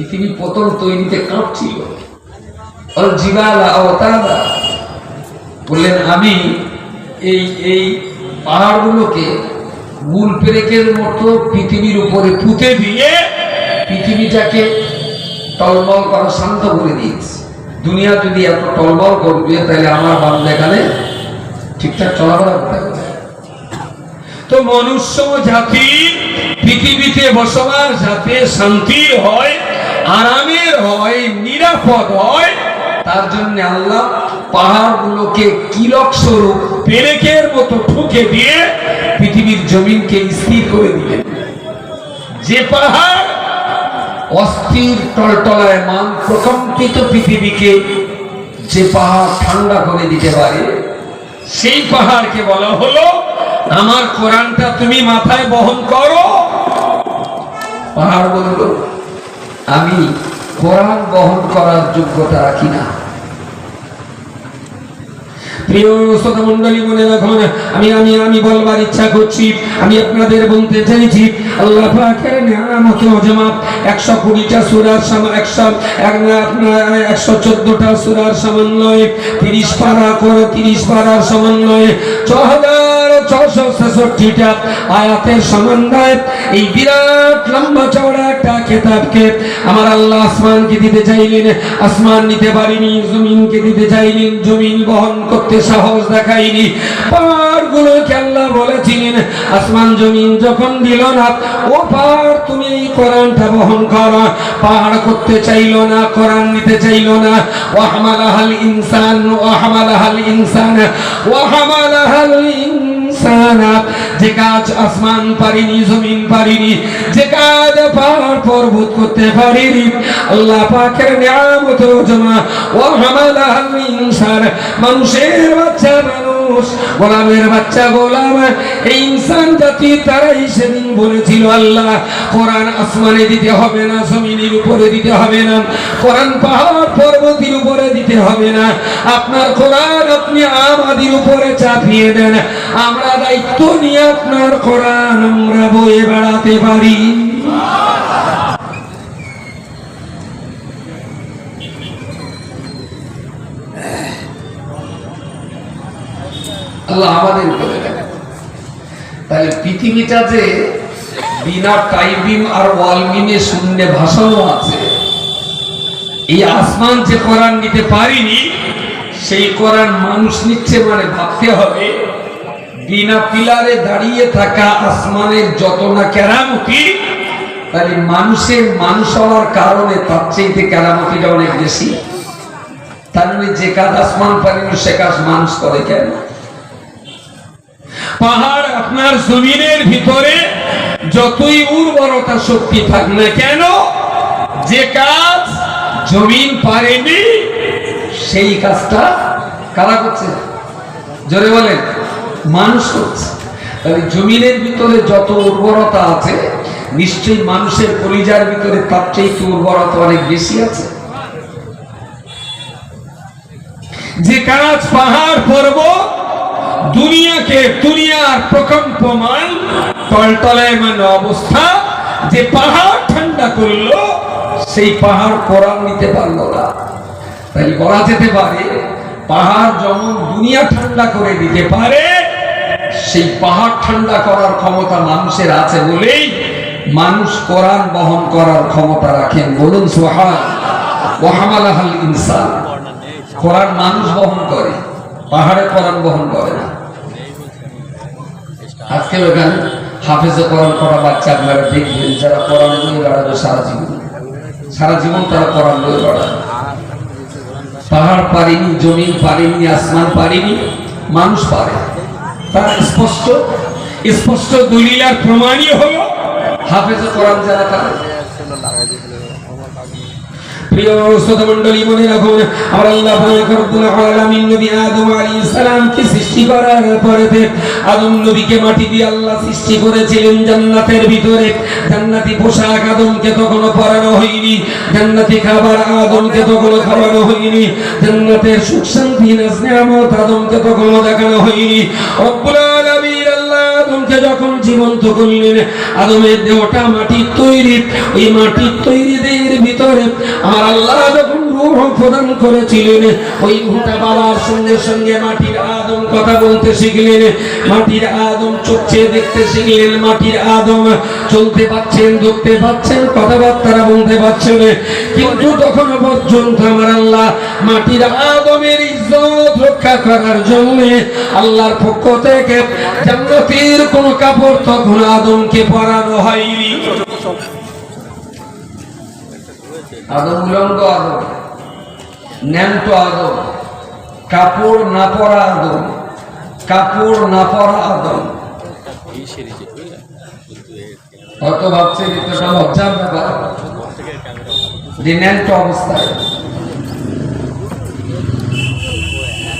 পৃথিবী প্রথম তৈরিতে কাঁপছিল। বললেন, আমি এই এই পাহাড়গুলোকে মূল পেরেকের মতো পৃথিবীর উপরে পুঁতে দিয়ে পৃথিবীটাকে টলমল করা শান্ত করে দিয়েছি। দুনিয়া যদি এত টলমল করবে, তাহলে আমার বান্ধব দেখালে ঠিকঠাক চলাফেরা করতে তো মনুষ্য জাতি পৃথিবীতে বসবাস, যাতে শান্তি হয় আরামের হয়, নিরাপদ হয়, তার জন্য আল্লাহ পাহাড়গুলোকে কিলক স্বরূপ পেরেকের মতো ঠুকে দিয়ে পৃথিবীর জমিনকে স্থির করে দিলেন। যে পাহাড় অস্থির, টলটলায়, মান প্রকম্পিত পৃথিবীকে যে পাহাড় ঠান্ডা করে দিতে পারে, সেই পাহাড়কে বলা হলো, আমার কোরআনটা তুমি মাথায় বহন করো। পাহাড় বলল আমি কোরআন বহন করার যোগ্যতা রাখি না। আমি আমি আমি বলবার ইচ্ছা করছি, আমি আপনাদের বলতে চাইছি, আল্লাহ একশো কুড়িটা সুরার একশো একশো চোদ্দটা সুরার সমন্বয়ে তিরিশ পারা করে তিরিশ পারার সমন্বয়ে ছ হাজার ছশো আয়াতের সমন্বয়ে এই বিরাট লম্বা চওড়া একটা কেতাবকে আমার আল্লাহ আসমানকে দিতে চাইলেন আসমান নিতে পারিনি জমিনকে দিতে চাইলেন জমিন বহন করতে সাহস দেখাইনি। বলেছিলেন, আসমান জমিন যখন দিল না ও পাহাড় তুমি এই কোরআনটা বহন করো পাহাড় করতে চাইলো না, কোরআন নিতে চাইলো না ও হামালাহাল ইনসান ও হামালাহাল ইনসান ও হামালাহাল যে কাজ আসমান পারিনি, জমিন পারিনি, যে কাজ পাহাড় পর্বত করতে পারিনি, আল্লাহ পাকের নিয়ামত জমা, ও হামালাহাল ইনসান, মানুষের বাচ্চা মানুষ গোলামের বাচ্চা গোলাম এই ইনসান জাতি তারাই সেদিন বলেছিল, আল্লাহ, কোরআন আসমানে দিতে হবে না, জমিনের উপরে দিতে হবে না, কোরআন পাহাড় পর্বতের উপরে দিতে হবে না। আপনার কোরআন আপনি আমাদের উপরে চাপিয়ে দেন। আমরা দায়িত্ব নিয়ে আপনার কোরআন আমরা বয়ে বেড়াতে পারি। আমাদের উপরে তাহলে পৃথিবীটা যে বিনা টাইবিম আর ভাষাও আছে, এই আসমান যে কোরআন নিতে পারিনি, সেই কোরআন মানুষ নিচ্ছে মানে ভাবতে হবে, বিনা পিলারে দাঁড়িয়ে থাকা আসমানের যত না কেরামতি, তাহলে মানুষের মানুষ হওয়ার কারণে তার চাইতে কেরামতিটা অনেক বেশি। তার মানে যে কাজ আসমান পারেনি সে কাজ মানুষ করে কেন? পাহাড় আপনার জমিনের ভিতরে যতই উর্বরতা শক্তি থাক না কেন, যে কাজ জমিন পারেনি, সেই কাজটা কারা করছে? জোরে বলেন, মানুষ করছে। জমিনের ভিতরে যত উর্বরতা আছে, নিশ্চয়ই মানুষের কলিজার ভিতরে তার চাইতে উর্বরতা অনেক বেশি আছে। যে কাজ পাহাড় পর্বত দুনিয়াকে দুনিয়ার প্রকম্পমান টলটলায়মান অবস্থা যে পাহাড় ঠান্ডা করল, সেই পাহাড় কোরআন নিতে পারল না। তাই বলা যেতে পারে, পাহাড় যেমন দুনিয়া ঠান্ডা করে দিতে পারে, সেই পাহাড় ঠান্ডা করার ক্ষমতা মানুষের আছে বলেই মানুষ কোরআন বহন করার ক্ষমতা রাখেন। বলুন সোহান ওহামালাহাল ইনসান। কোরআন মানুষ বহন করে, পাহাড়ে কোরআন বহন করে না। আজকে ওখানে হাফেজে কোরআন করা বাচ্চা আপনারা দেখবেন, যারা কোরআন বই বেড়াবে সারা জীবন। সারা জীবন তারা কোরআন বই বেড়াবে পাহাড় পারিনি জমিন পারিনি আসমান পারিনি মানুষ পারে তারা স্পষ্ট স্পষ্ট দলিল আর প্রমাণই হলো, হাফেজে কোরআন যারা তারা প্রিয় শ্রোতা মণ্ডলী মনে রাখুন, আমার আল্লাহ রব্বুল আলামিন নবী আদম আলাইহিস সালামকে সৃষ্টি করার পরে আদম নবীকে মাটি দিয়ে আল্লাহ সৃষ্টি করেছিলেন জান্নাতের ভিতরে। জান্নাতি পোশাক আদমকে তখনও পরানো হয়নি, জান্নাতি খাবার আদমকে তখনও খাওয়ানো হয়নি, জান্নাতের সুখ শান্তি নাজ নিয়ামত আদমকে তখনও দেখানো হয়নি। রব্বুল আদমকে যখন জীবন্ত করলেন, আদমের দেহটা মাটির তৈরি, ওই মাটির তৈরি দেহের ভিতরে আমার আল্লাহ যখন রূহ প্রদান করেছিলেন, ওই ঘুটা বাবার সঙ্গে সঙ্গে মাটির আদম কথা বলতে শিখলেন, মাটির আদম চোখছে দেখতে শিখলেন, মাটির আদম চলতে পাচ্ছেন ধরতে পাচ্ছেন কথাবার্তা বলতে পারছেন। কিন্তু তখন পর্যন্ত আমার আল্লাহ মাটির আদমের ইজ্জত রক্ষা করার জন্য আল্লাহর পক্ষ থেকে জান্নাতের কোন কাপড় তখন আদমকে পরানো হয়নি। আদম উলঙ্গ আদম, ন্যান্ত আদম। কাপড় না পরা আদম, কাপড় না পরা আদম। হয়তো ভাবছে লজ্জার ব্যাপার। যে অবস্থায়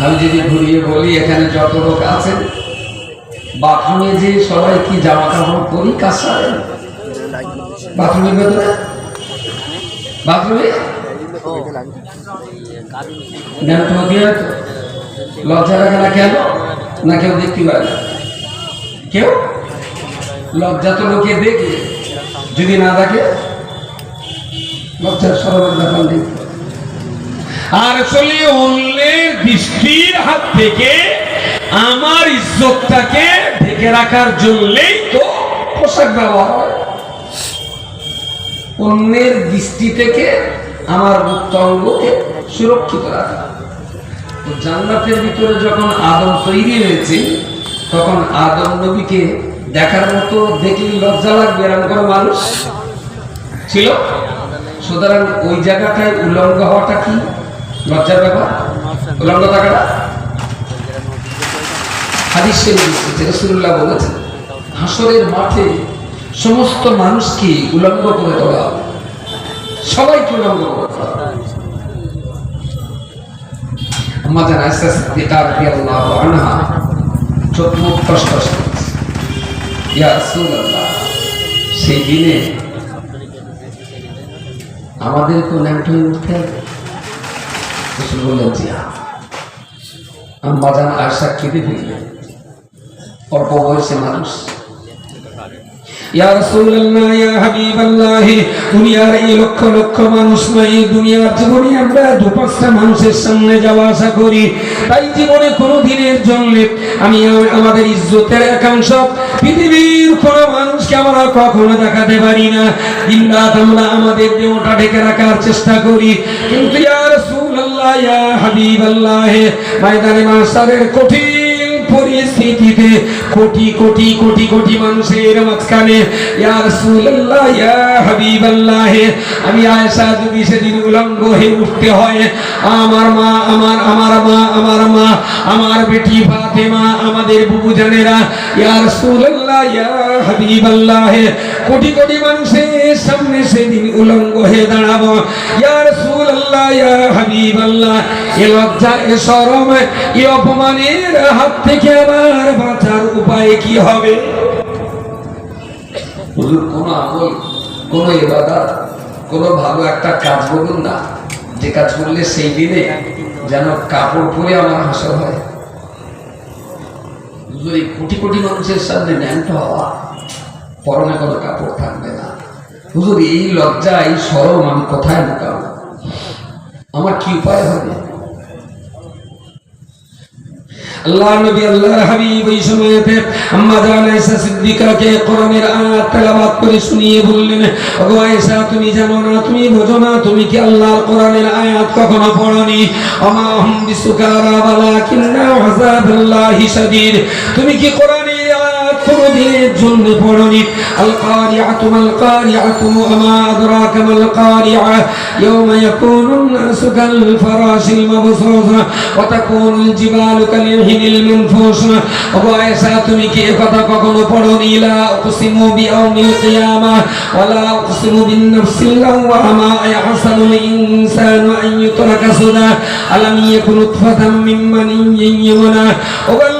আমি যদি ঘুরিয়ে বলি, এখানে যত লোক আছেন, বাথরুমে যে সবাই কি জামা কাপড় পরি কাঁচা বাথরুমের ভেতরে? বাথরুমে? জ্ঞান তো দিয়ে রাখো। লজ্জা রাখে না কেন? না কেউ দেখতে পারে না। কেউ? লজ্জা তো লোকে দেখে। যদি না দেখে লজ্জার সরবের ব্যাপার নেই। আর আসলে অন্যের দৃষ্টির হাত থেকে আমার ইজ্জতটাকে ঢেকে রাখার জন্যই তো পোশাক ব্যবহার হয়। অন্যের দৃষ্টি থেকে আমার উত্তঙ্গকে সুরক্ষিত রাখা। জান্নাতের ভিতরে যখন আদম তৈরি হয়েছে, তখন আদম নবীকে দেখার মতো দেখলে লজ্জা লাগবে এরকম কোনো মানুষ? ছিল? সুতরাং ওই জায়গাটায় উলঙ্গ হওয়াটা কি? লজ্জার ব্যাপার? উলঙ্গ থাকাটা? হাদিস রসুল্লাহ বলেছেন, হাসরের মাঠে সমস্ত মানুষকে উলঙ্গ করে তোলা হবে। সবাইকে উলঙ্গ করে। তোলা হবে। আম্মা জান আয়েশা সিদ্দিকা রাদিয়াল্লাহু আনহা চোখ ফসফস ইয়া রাসূলুল্লাহ, সেই দিনে আমাদেরকেও ন্যাংটো হয়ে উঠতে রসুল বললেন জি আম্মা জান আয়েশা কেঁদে ফেললেন অল্প বয়সে মানুষ। ইয়া রাসূলুল্লাহ, ইয়া হাবিবাল্লাহ, দুনিয়ার এই লক্ষ লক্ষ মানুষ নয় দুনিয়ার জীবনে আমরা মানুষের সামনে যাওয়া করি। তাই জীবনে কোনো দিনের জন্য আমি আমাদের ইজ্জতের একাংশ পৃথিবীর মানুষকে আমরা কখনো দেখাতে পারি না। আমরা আমাদের দেহটা ঢেকে রাখার চেষ্টা করি। কিন্তু ইয়া রাসূলুল্লাহ, ইয়া হাবিবাল্লাহ, ময়দানে কঠিন পরিস্থিতিতে কোটি কোটি কোটি কোটি মানুষের মাঝখানে আমি আয়েশা যদি সেদিন উলঙ্গ হয়ে উঠতে হয়, আমার মা, আমার আমার মা আমার মা, আমার বেটি ফাতেমা, আমাদের বুবু জানেরা ইয়া রাসূলুল্লাহ, ইয়া হাবিবাল্লাহ কোটি কোটি মানুষের সামনে সেদিন উলঙ্গ হয়ে দাঁড়াবো। ইয়া রাসূলুল্লাহ, ইয়া হাবিবাল্লাহ, এ লজ্জা, এ শরম, এ অপমানের হাত থেকে আমার বাঁচার উপায় কি হবে? কোন আমল, কোন কোন ভালো একটা কাজ বলুন না। যে কাজ করলে সেই দিনে যেন কাপড় পরে আমার হাসর হয়। কোটি কোটি মানুষের সামনে ন্যাংট হওয়া পরনে কোনো কাপড় থাকবে না। হুজুর, এই লজ্জা, এই সরম আমি কোথায় লুকাবো? আমার কি উপায় হবে? আল্লাহ নবী, আল্লাহর হাবিব ওই সময়তে আয়েশা সিদ্দিকাকে কোরআনের আয়াত, তেলাওয়াত করে শুনিয়ে বললেন আয়েশা, তুমি জানো না, তুমি বোঝো না, তুমি কি আল্লাহর কোরআনের আয়াত কখনো পড়নি? আমা হুম বিসুকারা ওয়ালাকিন্না আযাবুল্লাহি শাদীদ। তুমি কি কোরআনের আয়াত কোনদিনের জন্য পড়নি আল কারিআতু মাল কারিআতু আমা আদরাকা মাল কারিআ ইয়াওমা ইয়াকুনুন নাসু কাল ফারাশিল মাবসুস ওয়া তাকুনুল জিবালু কাল ইহিনিল মানফুস ওগো আয়েশা তুমি কি এ কথা কখনো পড়নি লা উকসিমু বিয়াউমিল কিয়ামা ওয়া লা উকসিমু বিন নাফসিল লাওয়ামা ইয়াহসানুল ইনসানু আন ইউতরাকা সুদা আলাম ইয়াকুন নুতফাতাম মিন মানিয়্যিন ইউমনা ও আল্লাহর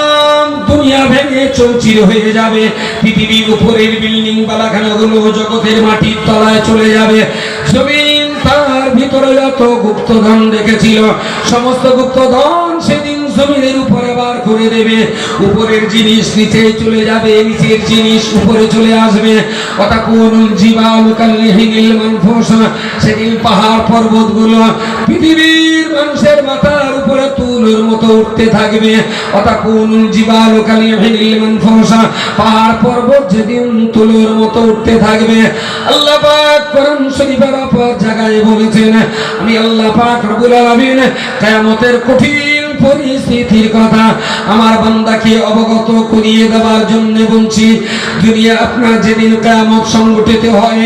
দুনিয়া ভেঙে চৌচির হয়ে যাবে। পৃথিবীর উপরের বিল্ডিং বালাখানাগুলো জগতের মাটির তলায় চলে যাবে। জমিন তার ভিতরে যত গুপ্তধন রেখেছিল সমস্ত গুপ্তধন সেদিন জমিনের উপরে বার করে দেবে। উপরের জিনিস নিচে চলে যাবে, নিচের জিনিস উপরে চলে আসবে। সেদিন পাহাড় পর্বতগুলো পৃথিবীর মানুষের মাথার উপরে তুলোর মতো উঠতে থাকবে। পাহাড় পর্বত যেদিন তুলোর মতো উঠতে থাকবে। আল্লাহ শরীফের অপর জায়গায় বলেছেন, আমি আল্লাহ পাক রব্বুল আলামিন কিয়ামতের কঠিন পরিস্থিতির কথা আমার বান্দাকে অবগত করিয়ে দেওয়ার জন্য বলছি, দুনিয়া আপনার যেদিন কিয়ামত সংগঠিত হয়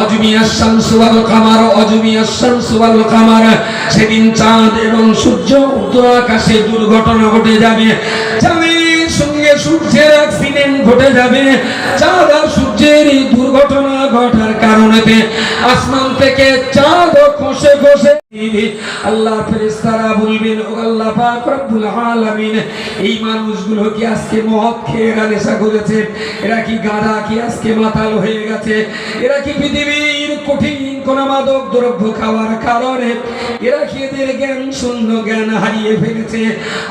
অজমিয়াস শামসু ওয়াল কামার অজমিয়াস শামসু ওয়াল কামার, সেদিন চাঁদ এবং সূর্য উত্তর আকাশে দুর্ঘটনা ঘটে যাবে আল্লাহ রব্বুল আলামিন। এই মানুষগুলো কি আজকে মদ খেয়ে এরা নেশা করেছে? এরা কি গাঁজা কি আজকে মাতাল হয়ে গেছে? এরা কি পৃথিবীর কঠিন কোন মাদক দ্রব্য খাওয়ার কারণে এরা জ্ঞান, শূন্য জ্ঞান হারিয়ে ফেলেছে।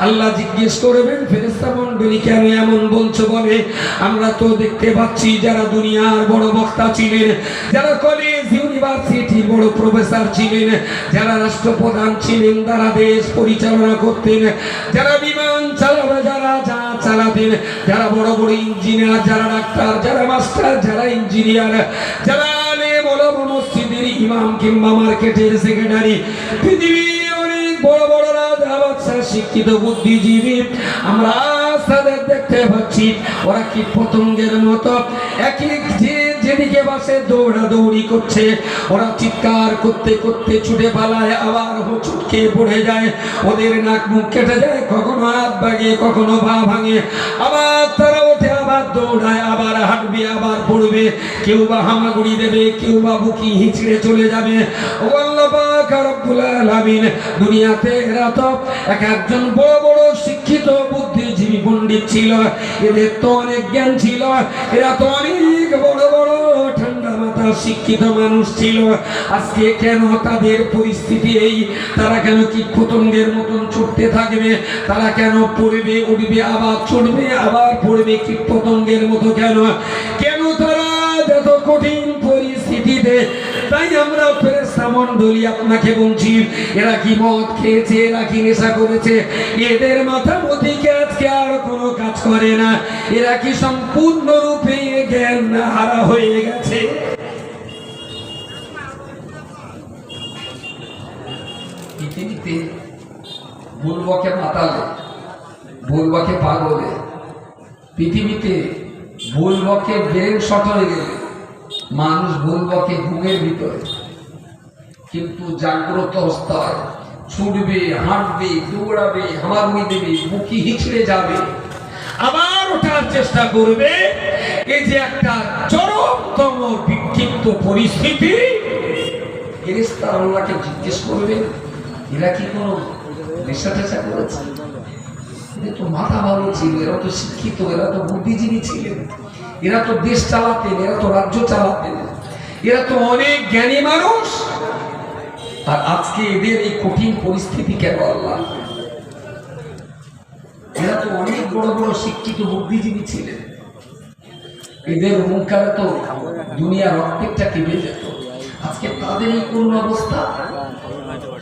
আল্লাহ জিজ্ঞেস করবেন কেন এমন বলছো বলে? আমরা তো দেখতে পাচ্ছি যারা দুনিয়ার বড় বক্তা ছিলেন, যারা কলেজ ইউনিভার্সিটির বড় প্রফেসর ছিলেন, যারা রাষ্ট্রপ্রধান ছিলেন, তারা দেশ পরিচালনা করতেন, যারা বিমান চালাবে যারা যা চালাতেন, যারা বড় বড় ইঞ্জিনিয়ার যারা ডাক্তার যারা মাস্টার যারা ইঞ্জিনিয়ার যারা ইমাম কিংবা মার্কেটের সেক্রেটারি পৃথিবীর অনেক বড় বড় রাজা শিক্ষিত বুদ্ধিজীবী, আমরা তাদের দেখতে পাচ্ছি, ওরা কি পতঙ্গের মতো? একই যেদিকে বাসে দৌড়া দৌড়ি করছে, ওরা চিৎকার করতে করতে ছুটে পালায়, আবার খেয়ে পড়ে যায়, ওদের নাক মুখ কেটে যায়, কখনো হাত ভাঙে, কখনো পা ভাঙে, আবার আবার দৌড়ায়, আবার হাঁটবে, আবার পড়বে। কেউ বা হামাগুড়ি দেবে, কেউ বা বুকি হিচড়ে চলে যাবে। দুনিয়াতে এরা তো এক একজন বড় বড় শিক্ষিত, বুদ্ধিজীবী পণ্ডিত ছিল। এদের তো অনেক জ্ঞান ছিল। এরা তো অনেক বড় বড় ঠান্ডা শিক্ষিত মানুষ ছিল, আজকে কেন তাদের পরিস্থিতি এই? তারা কেন কি পতঙ্গের মতন ছুটতে থাকবে? তারা কেন পড়বে, উঠবে, আবার চড়বে আবার পড়বে কি পতঙ্গের মতো কেন? কেন তারা যত কঠিন পরিস্থিতিতে? তাই আমরা ফেরেশতা মণ্ডলী আপনাকে বলছি, এরা কি মদ খেয়েছে, এরা কি নেশা করেছে? এদের মাথা মধ্যে কি আজকে আর কোনো কাজ করে না? এরা কি সম্পূর্ণরূপে জ্ঞান হারা হয়ে গেছে পৃথিবীতে বুলবকে মাতালে বুলবকে পাগলে। পৃথিবীতে বুলবকে ব্রেন শট গেলে মানুষ বুলবকে ঘুমের ভিতরে। কিন্তু জাগ্রত অবস্থায় ছুটবে, হাঁটবে, দৌড়াবে, হামাগুড়ি দেবে মুখি হিচড়ে যাবে। আবার ওঠার চেষ্টা করবে। এই যে একটা চরমতম বিক্ষিপ্ত পরিস্থিতি ফেরেস্তা আল্লাহকে জিজ্ঞেস করবে, এরা কি কোনো করেছে এদের তো মাথা ভালো ছিল, এরা তো শিক্ষিত, এরা তো বুদ্ধিজীবী ছিলেন এরা তো দেশ চালাতেন, এরা তো রাজ্য চালাতেন। এরা তো অনেক জ্ঞানী মানুষ। আর আজকে এদের এই কঠিন পরিস্থিতি কেন আল্লাহ? এরা তো অনেক বড় বড় শিক্ষিত, বুদ্ধিজীবী ছিলেন। এদের মুখারে তো দুনিয়ার অর্ধেকটা কেঁপে যেত আজকে তাদের এই অবস্থা?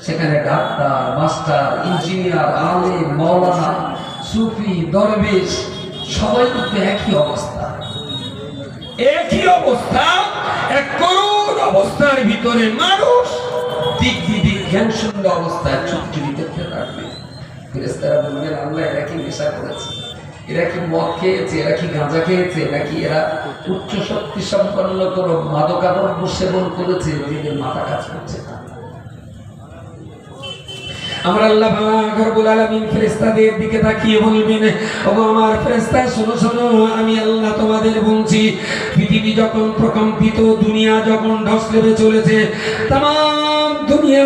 সেখানে ডাক্তার, মাস্টার, ইঞ্জিনিয়ার আলে মৌলানা, সুফি, দরবেশ, সবাই কিন্তু একই অবস্থা। একই অবস্থা, এক করুণ অবস্থার ভিতরে মানুষ শূন্য অবস্থায় চুপচুরি বলবেন, আল্লাহ, এরা কি নেশা করেছে? এরা কি মদ খেয়েছে? এরা কি গাঁজা খেয়েছে? নাকি এরা উচ্চ শক্তি সম্পন্ন কোনো মাদকাদ্রব্য সেবন করেছে? যেদের মাথা কাজ করছে না।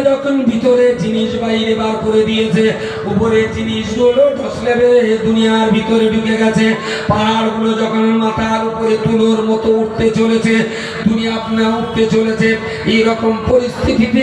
যখন ভিতরে জিনিস বাইরে বার করে দিয়েছে উপরে জিনিসগুলো দুনিয়ার ভিতরে ঢুকে গেছে, পাহাড়গুলো যখন মাথার উপরে তুলোর মতো উঠতে চলেছে, দুনিয়া আপনা উঠতে চলেছে, এইরকম পরিস্থিতিতে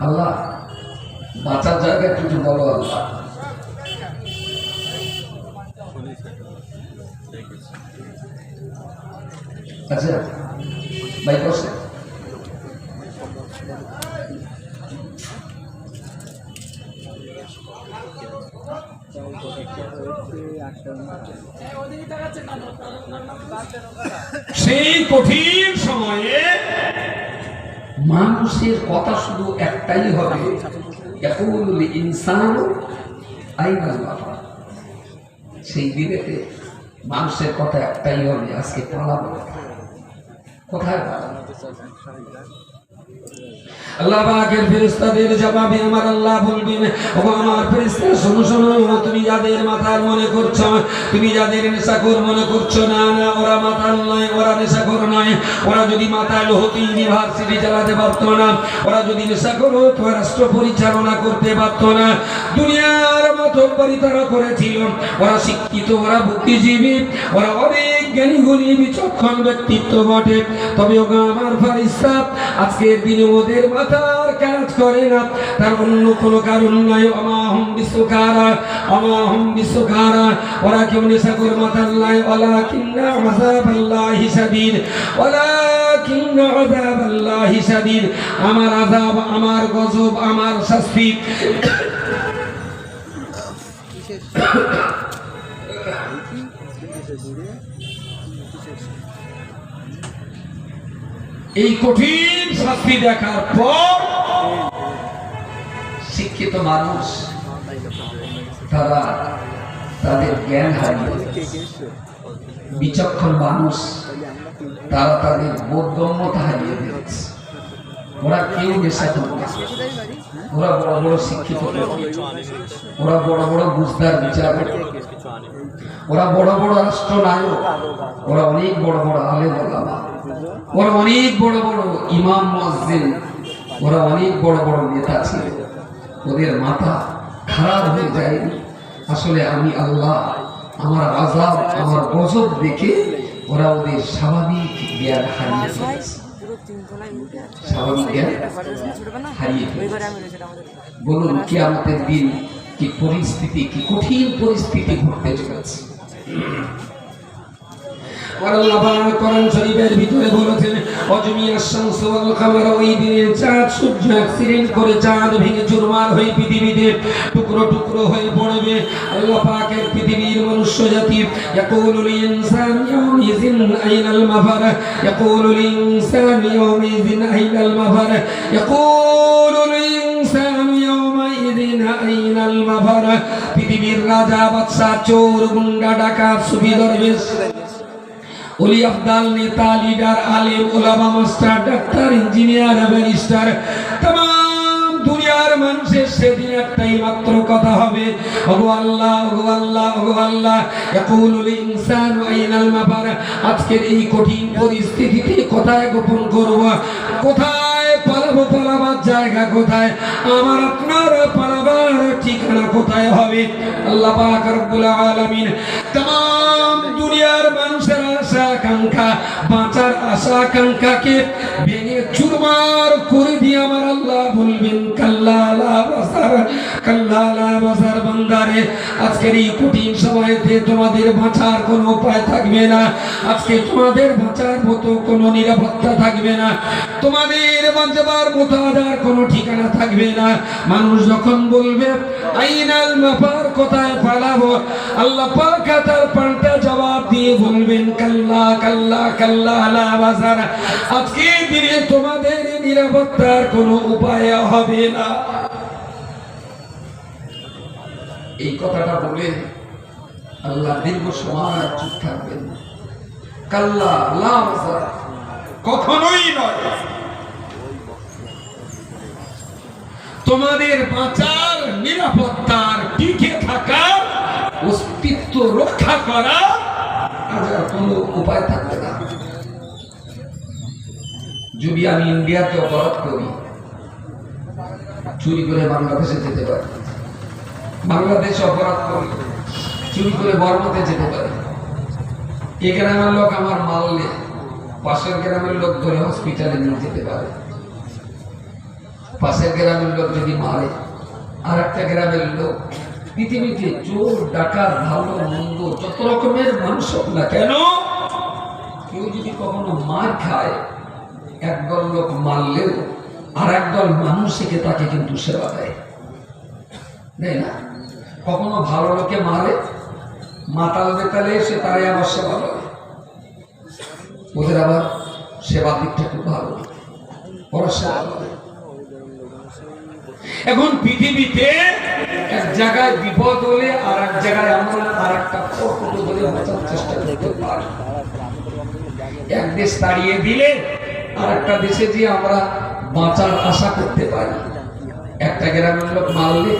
আল্লাহ বাঁচার জায়গা একটু একটু বলো আল্লাহ। আচ্ছা ভাই বসে। সেই কঠিন সময়ে মানুষের কথা শুধু একটাই হবে। এখন ইনসান বাবা সেই বিবেকে মানুষের কথা একটাই হবে, আজকে পালাবো। কোথায় পালাবো? আল্লাহ পাকের ফেরেশতাদের জবাবে আমার আল্লাহ বলবেন ও আমার ফেরেশতা তুমি যাদের মনে করছ, তুমি যাদের মনে করছ, না না, ওরা মাতাল নয়, ওরা নয়। ওরা যদি মাতাল হতো ইউনিভার্সিটি চালাতে না, ওরা যদি হতো, রাষ্ট্র পরিচালনা করতে পারতো না, দুনিয়ার মাতব্বরি তারা করেছিল। ওরা শিক্ষিত, ওরা বুদ্ধিজীবী, ওরা অনেক জ্ঞানী বিচক্ষণ ব্যক্তিত্ব বটে। তবে ওগো আমার আজকের দিনে ওদের মাথার কাজ করে না। তার অন্য কোনো কারণ নাই। বিশ্বকারা বিশ্বকারা। ওরা কেউ নেশাকর মাথার ওলা কিন্না শাদীদ ওলা আমার আযাব, আমার গজব, আমার শাস্তি। এই কঠিন শাস্তি দেখার পর শিক্ষিত মানুষ, তারা তাদের জ্ঞান হারিয়ে বিচক্ষণ মানুষ, তারা তাদের বোধগম্যতা হারিয়ে ফেলেছে ওরা কেউ নেশা করবে ওরা বড় বড় শিক্ষিত ওরা বড় বড় বুঝদার বিচারক। ওরা বড় বড় রাষ্ট্রনায়ক। ওরা অনেক বড় বড় আলেম ওলামা ওরা অনেক বড় বড় ইমাম মসজিদ ওরা অনেক বড় বড় নেতা ছিল। ওদের মাথা খারাপ হয়ে যায়নি আসলে আমি আল্লাহ, আমার আজাব আমার গজব দেখে ওরা ওদের স্বাভাবিক জ্ঞান হারিয়ে ফেলেছে স্বাভাবিক জ্ঞান হারিয়ে ফেলেছে বলুন কি আমাদের দিন কি পরিস্থিতি, কি কঠিন পরিস্থিতি ঘটতে চলেছে? পাক শরীফের ভিতরে বলেছেন অজমিয়াস শামসু ওই দিনে চাঁদ সূর্য অ্যাক্সিডেন্ট করে চাঁদ ভেঙে চুরমার হয়ে পৃথিবীতে টুকরো টুকরো হয়ে পড়বে। আল্লাহ পাকের পৃথিবীর মনুষ্য জাতি, ইয়াকুলুল ইনসান ইয়াউমিযিন আইনাল মাফার, ইয়াকুলুল ইনসান ইয়াউমিযিন আইনাল মাফার, ইয়াকুলুল ইনসান ইয়াউমাইযিন আইনাল মাফার। পৃথিবীর রাজা বাদশা চোর, গুন্ডা, ডাকাত, সুফি, দরবেশ। অলি আফদাল নেতা লিডার আলিম ওলামা মাস্টার, ডাক্তার ইঞ্জিনিয়ার তাম দুনিয়ার মানুষের সেদিন একটাই মাত্র কথা হবে। ওগো আল্লাহ ওগো আল্লাহ ওগো আল্লাহ আইনাল আজকের এই কঠিন পরিস্থিতিতে কোথায় গোপন করব? কোথায় পালাবো, পালাবার জায়গা কোথায়? আমার, আপনার পালাবার ঠিকানা কোথায় হবে? আল্লাহ পাক রব্বুল আলামিন তাম দুনিয়ার মানুষেরা আশা আকাঙ্ক্ষা বাঁচার আশা আকাঙ্ক্ষাকে ভেঙে চুরমার করে দিয়ে আমার আল্লাহ বলবেন কাল্লা লা বাঁচার কোনো উপায় থাকবে না। আজকে তোমাদের বাঁচার মতো কোনো নিরাপত্তা থাকবে না। তোমাদের কোনো ঠিকানা থাকবে না। মানুষ যখন বলবে, আইনাল কোথায় পালাবো? আল্লাহ পাল্টা জবাব দিয়ে বলবেন, কাল্লা কাল্লা কাল্লা আজকে দিনে তোমাদের নিরাপত্তার কোনো উপায় হবে না। এই কথাটা বলে আল্লাহ দীর্ঘ সময় চুপ থাকবেন। কাল্লা বাসার কখনোই নয়। তোমাদের বাঁচার নিরাপত্তার টিকে থাকা, অস্তিত্ব রক্ষা করা আর কোনো উপায় থাকবে না। যদি আমি ইন্ডিয়াতে অপরাধ করি, চুরি করে বাংলাদেশে যেতে পারি। বাংলাদেশে অপরাধ করি। চুরি করে বর্মাতে যেতে পারি। এ গ্রামের লোক আমার মারলে, পাশের গ্রামের লোক ধরে হসপিটালে নিয়ে যেতে পারে। পাশের গ্রামের লোক যদি মারে আর একটা গ্রামের লোক পৃথিবীতে চোর, ডাকাত, ভালো, মন্দ, যত রকমের মানুষ না কেন, কেউ যদি কখনো মার খায়, একদল লোক মারলেও আর একদল মানুষ থেকে তাকে কিন্তু সেবা দেয়। দেয় না? কখনো ভালো লোকে মারে, মাতাল বেতালে এসে তারে আবার সেবা করে। ওদের আবার সেবার দিকটা খুব ভালো। সেবা এখন পৃথিবীতে এক জায়গায় বিপদ হলে আর এক জায়গায় আমরা আর একটা পথ ধরে বাঁচার চেষ্টা করতে পারি। এক দেশ তাড়িয়ে দিলে আর একটা দেশে যে আমরা বাঁচার আশা করতে পারি। একটা গ্রামের লোক মারলে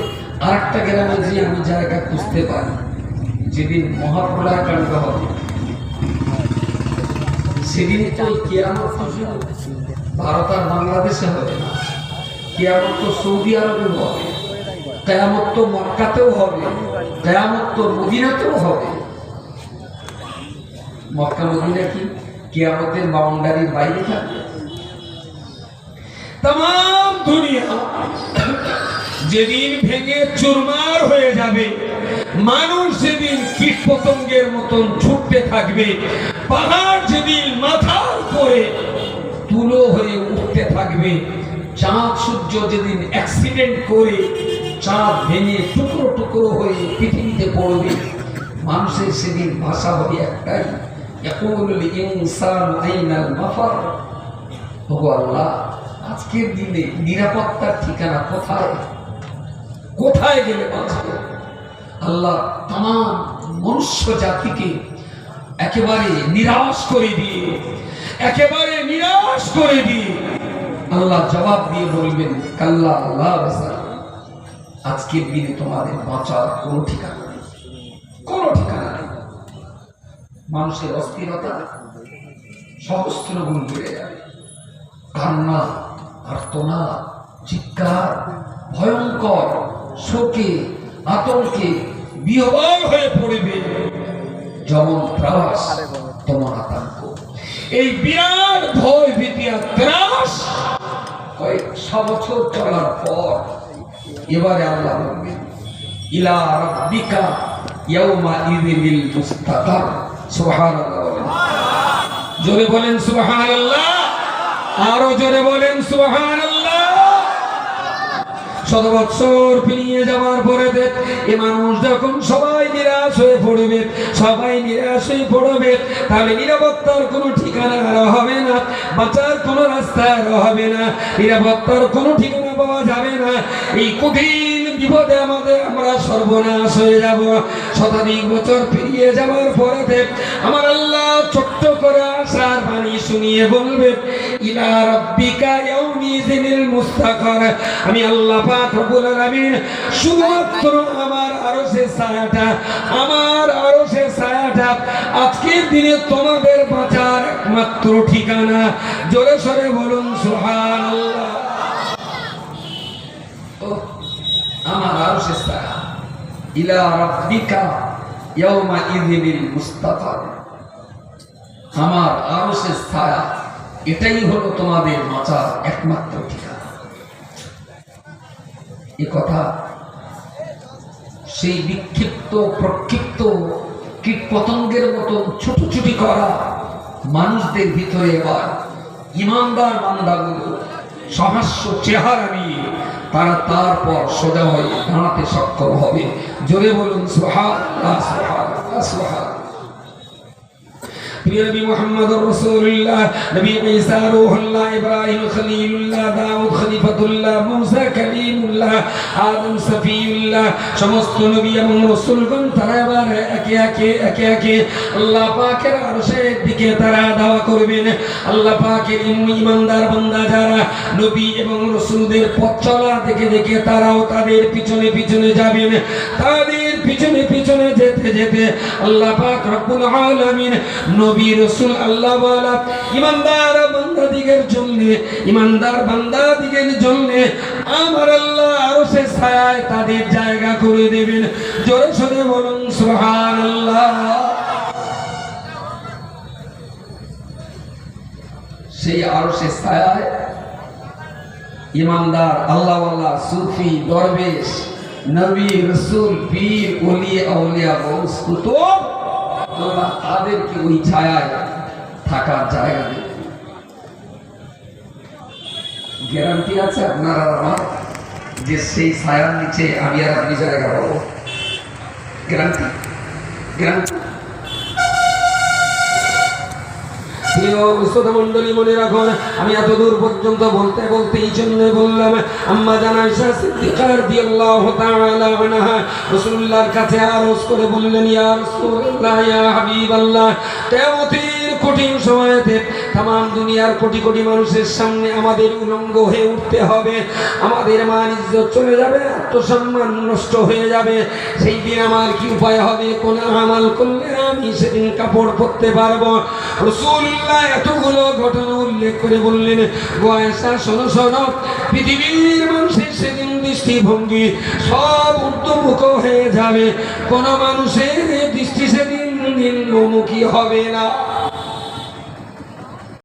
আর একটা গ্রামে যে আমি জায়গা খুঁজতে পারি। যেদিন মহাপ্রলয় কাণ্ড হবে, সেদিন তো কেয়ামত ভারত আর বাংলাদেশে হবে না। কেয়ামত তো সৌদি আরবে হবে, কেয়ামত তো মক্কাতেও হবে, কেয়ামত তো মদিনাতেও হবে। মক্কা, মদিনা কি? কেয়ামতের বাউন্ডারির বাইরে থাকবে। তাম, দুনিয়া। যেদিন ভেঙে চুরমার হয়ে যাবে, মানুষ যেদিন কীট পতঙ্গের মতন ছুটতে থাকবে, পাহাড় যেদিন মাথার উপরে তুলো হয়ে উঠতে থাকবে, চাঁদ সূর্য যেদিন অ্যাক্সিডেন্ট করে, চাঁদ ভেঙে টুকরো টুকরো হয়ে পৃথিবীতে পড়বে, মানুষের সেদিন ভাষা হবে একটাই আজকের দিনে নিরাপত্তার ঠিকানা কোথায়? কোথায় গেলে বাঁচবে? আল্লাহ তাম মনুষ্য জাতিকে একেবারে নিরাশ করে দিয়ে, একেবারে নিরাশ করে দিয়ে আল্লাহ জবাব দিয়ে বলবেন, কাল্লা আল্লাহ আজকের দিনে তোমাদের বাঁচার কোনো ঠিকানা নেই। কোনো ঠিকানা নেই। মানুষের অস্থিরতা সহস্র গুণ বেড়ে যাবে। কান্না আর্তনা চিৎকার, ভয়ঙ্কর শোকে আতঙ্কে বিহবল হয়ে পড়বে। যেমন ত্রাস তোমার আতঙ্ক। এই বিরাট ভয় ভীতি আর ত্রাস বছর চলার পর এবারে আল্লাহ বলবেন, ইলা রাব্বিকা ইয়াউমা ইযিনিল মুস্তাকার। সুবহানাল্লাহ জোরে বলেন সুবহানাল্লাহ। আরও জোরে বলেন সুবহানাল্লাহ। শত বৎসর পিনিয়ে যাওয়ার পরে এ মানুষ যখন সবাই নিরাশ হয়ে পড়বে, সবাই নিরাশ হয়ে পড়বে, তাহলে নিরাপত্তার কোনো ঠিকানা আর হবে না, বাঁচার কোনো রাস্তা আর হবে না, নিরাপত্তার কোনো ঠিকানা পাওয়া যাবে না। এই কঠিন বিপদে আমাদের আমরা সর্বনাশ হয়ে যাব। শতাধিক বছর পেরিয়ে যাওয়ার পরে দেখ আমার আল্লাহ ছোট্ট করে আশার বাণী শুনিয়ে বলবে আমি আল্লাহ শুধুমাত্র আমার আরশের ছায়াটা, আমার ছায়াটা আজকের দিনে তোমাদের বাঁচার একমাত্র ঠিকানা। জোরে সরে বলুন, সুবহানাল্লাহ ও আমার আরশের ছায়া। ইলা রাব্বিকা ইয়াউমা ইযিনিল মুস্তাকার আমার আরশের ছায়া, এটাই হলো তোমাদের বাঁচার একমাত্র ঠিকানা। এ কথা সেই বিক্ষিপ্ত, প্রক্ষিপ্ত কীট পতঙ্গের মতো ছুটোছুটি করা মানুষদের ভিতরে এবার ইমানদার বান্দাগুলো সহাস্য চেহারা নিয়ে তারা তারপর সোজা হয়ে দাঁড়াতে সক্ষম হবে। জোরে বলুন সোহা সোহা সোহা প্রিয় নবী রাসূলুল্লাহ, নবী ঈসা, রূহুল্লাহ, ইব্রাহিম, খলিলুল্লাহ, দাউদ, খলিফাতুল্লাহ, মুসা, কালিমুল্লাহ, আদম, সফিউল্লাহ, সমস্ত নবী এবং রাসূলগণ তারা এবার একে একে একে একে আল্লাহ পাকের আরশের দিকে তারা দাওয়া করবেন। আল্লাহ পাকের ইমানদার বান্দা যারা নবী এবং রাসূলদের পথ চলা দেখে দেখে তারাও তাদের পিছনে পিছনে যাবেন। তাদের পিছনে পিছনে যেতে যেতে আল্লাহ পাক রব্বুল আলামিন নবী রাসূল আল্লাহ ওয়ালা ইমানদার বান্দাদিগের জন্য, ইমানদার বান্দাদিগের জন্য আমার আল্লাহ আরশে ছায়ায় তাদের জায়গা করে দেবেন। জোরে সোরে বলুন, সুবহানাল্লাহ। সেই আরশের ছায়ায় ইমানদার আল্লাহ সুফি দরবেশ নবী রসুল পীর ওলিয়া আউলিয়া গৌস কুতুব আল্লাহ তাদেরকে ওই ছায়ায় থাকার জায়গা দেবে গ্যারান্টি আছে আপনারা আর আমার যে সেই ছায়ার নিচে আমি আর আপনি জায়গা পাবো গ্যারান্টি গ্যারান্টি প্রিয় মনে রাখুন, আমি এত দূর পর্যন্ত বলতে বলতে এই জন্য বললাম, আম্মা জানাইশা সিদ্দিকা রাদিয়াল্লাহু তাআলা আনহা, রাসূলুল্লাহর কাছে আরজ করে বললেন, ইয়া রাসূলুল্লাহ, ইয়া হাবিবাল্লাহ, কিয়ামতের কঠিন সময়তে তাম দুনিয়ার কোটি কোটি মানুষের সামনে আমাদের উলঙ্গ হয়ে উঠতে হবে। আমাদের মান ইজ্জত চলে যাবে, আত্মসম্মান নষ্ট হয়ে যাবে। সেই দিন আমার কি উপায় হবে? কোন আমাল করলে আমি সেদিন কাপড় পরতে পারব? রসুল্লাহ এতগুলো ঘটনা উল্লেখ করে বললেন বয়সা শোনো শোনো, পৃথিবীর মানুষের সেদিন দৃষ্টিভঙ্গি সব উর্দমুখ হয়ে যাবে। কোন মানুষের দৃষ্টি সেদিন নিম্নমুখী হবে না।